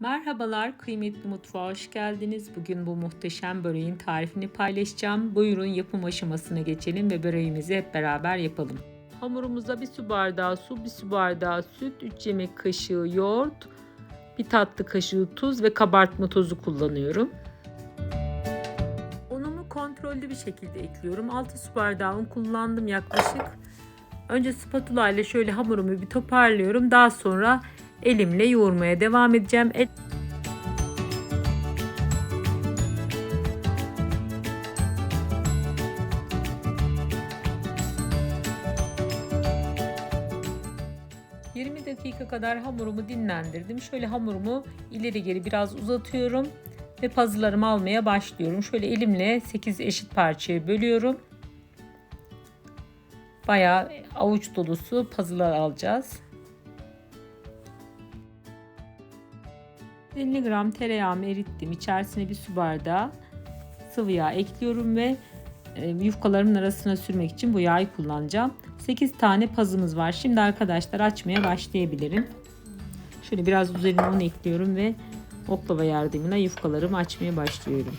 Merhabalar kıymetli mutfağa hoş geldiniz. Bugün bu muhteşem böreğin tarifini paylaşacağım. Buyurun yapım aşamasına geçelim ve böreğimizi hep beraber yapalım. Hamurumuza bir su bardağı su, bir su bardağı süt, 3 yemek kaşığı yoğurt, bir tatlı kaşığı tuz ve kabartma tozu kullanıyorum. Unumu kontrollü bir şekilde ekliyorum. 6 su bardağı un kullandım yaklaşık. Önce spatula ile şöyle hamurumu bir toparlıyorum. Daha sonra elimle yoğurmaya devam edeceğim. ...20 dakika kadar hamurumu dinlendirdim. Şöyle hamurumu ileri geri biraz uzatıyorum... ...ve pazılarımı almaya başlıyorum. Şöyle elimle 8 eşit parçaya bölüyorum. Bayağı avuç dolusu puzzle'lar alacağız. 50 gram tereyağımı erittim. İçerisine bir su bardağı sıvı yağ ekliyorum ve e, yufkalarımın arasına sürmek için bu yağı kullanacağım. 8 tane pazımız var. Şimdi arkadaşlar açmaya başlayabilirim. Şöyle biraz üzerine un ekliyorum ve oklava yardımıyla yufkalarımı açmaya başlıyorum.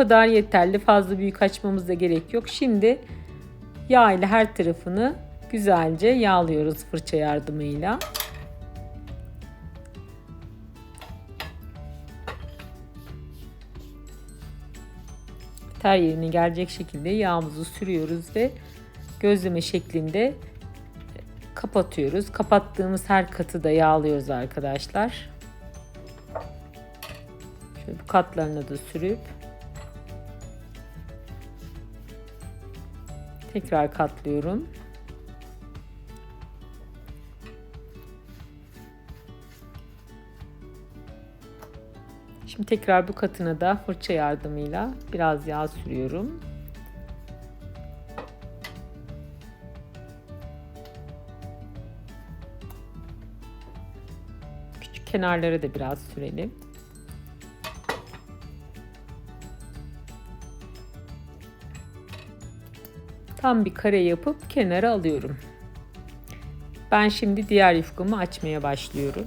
Kadar yeterli. Fazla büyük açmamıza gerek yok. Şimdi yağ ile her tarafını güzelce yağlıyoruz fırça yardımıyla. Ter yerine gelecek şekilde yağımızı sürüyoruz ve gözleme şeklinde kapatıyoruz. Kapattığımız her katı da yağlıyoruz arkadaşlar. Şöyle bu katlarına da sürüp Tekrar katlıyorum. Şimdi tekrar bu katına da fırça yardımıyla biraz yağ sürüyorum. Küçük kenarlara da biraz sürelim. Tam bir kare yapıp kenara alıyorum. Ben şimdi diğer yufkamı açmaya başlıyorum.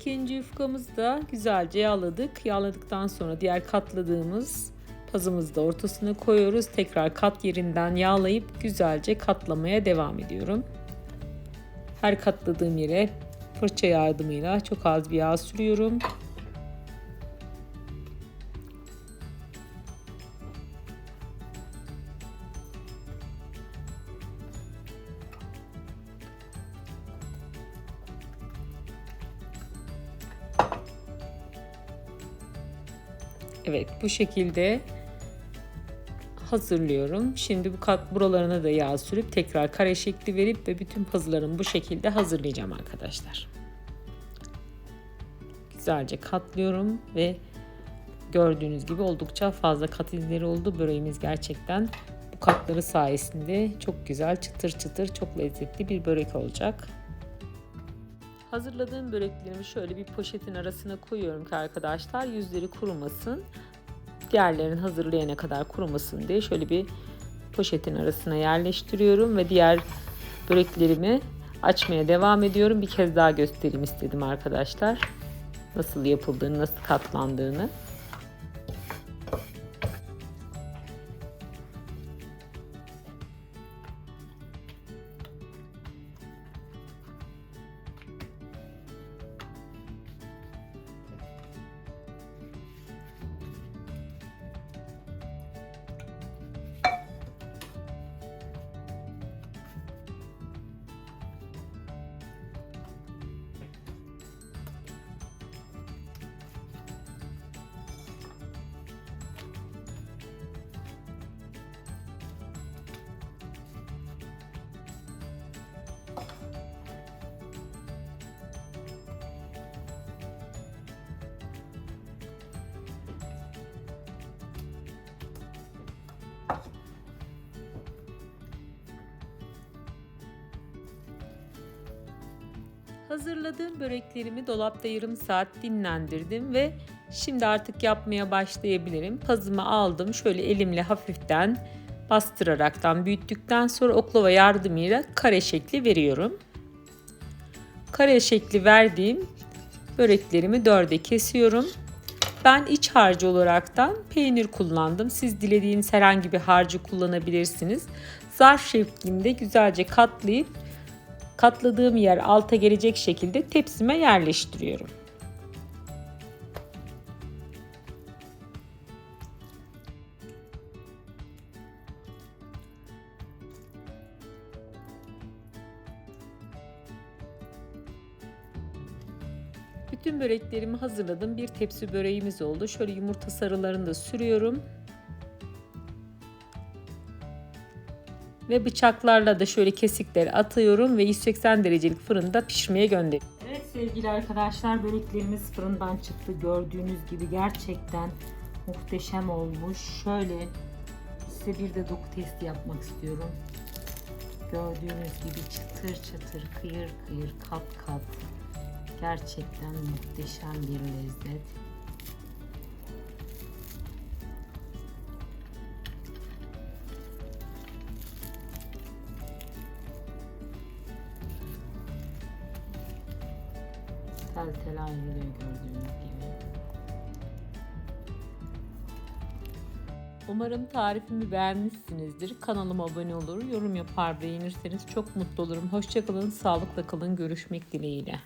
İkinci yufkamızı da güzelce yağladık. Yağladıktan sonra diğer katladığımız pazımızı da ortasına koyuyoruz. Tekrar kat yerinden yağlayıp güzelce katlamaya devam ediyorum. Her katladığım yere fırça yardımıyla çok az bir yağ sürüyorum. Evet bu şekilde hazırlıyorum. Şimdi bu kat buralarına da yağ sürüp tekrar kare şekli verip ve bütün puzzle'larımı bu şekilde hazırlayacağım arkadaşlar. Güzelce katlıyorum ve gördüğünüz gibi oldukça fazla kat izleri oldu. Böreğimiz gerçekten bu katları sayesinde çok güzel çıtır çıtır çok lezzetli bir börek olacak. Hazırladığım böreklerimi şöyle bir poşetin arasına koyuyorum ki arkadaşlar yüzleri kurumasın diğerlerini hazırlayana kadar kurumasın diye şöyle bir poşetin arasına yerleştiriyorum ve diğer böreklerimi açmaya devam ediyorum. Bir kez daha göstereyim istedim arkadaşlar. Nasıl yapıldığını, nasıl katlandığını. Hazırladığım böreklerimi dolapta yarım saat dinlendirdim ve şimdi artık yapmaya başlayabilirim. Pazımı aldım. Şöyle elimle hafiften bastıraraktan büyüttükten sonra oklava yardımıyla kare şekli veriyorum. Kare şekli verdiğim böreklerimi dörde kesiyorum. Ben iç harcı olaraktan peynir kullandım. Siz dilediğiniz herhangi bir harcı kullanabilirsiniz. Zarf şeklinde güzelce katlayıp katladığım yer alta gelecek şekilde tepsime yerleştiriyorum. Bütün böreklerimi hazırladım. Bir tepsi böreğimiz oldu. Şöyle yumurta sarılarını da sürüyorum. Ve bıçaklarla da şöyle kesikleri atıyorum ve 180 derecelik fırında pişmeye gönderiyorum. Evet sevgili arkadaşlar böreklerimiz fırından çıktı. Gördüğünüz gibi gerçekten muhteşem olmuş. Şöyle size bir de doku testi yapmak istiyorum. Gördüğünüz gibi çıtır çıtır, kıyır kıyır, kat kat. Gerçekten muhteşem bir lezzet. Tel ayrılıyor gördüğünüz gibi. Umarım tarifimi beğenmişsinizdir. Kanalıma abone olur, yorum yapar, beğenirseniz çok mutlu olurum. Hoşçakalın, sağlıkla kalın. Görüşmek dileğiyle.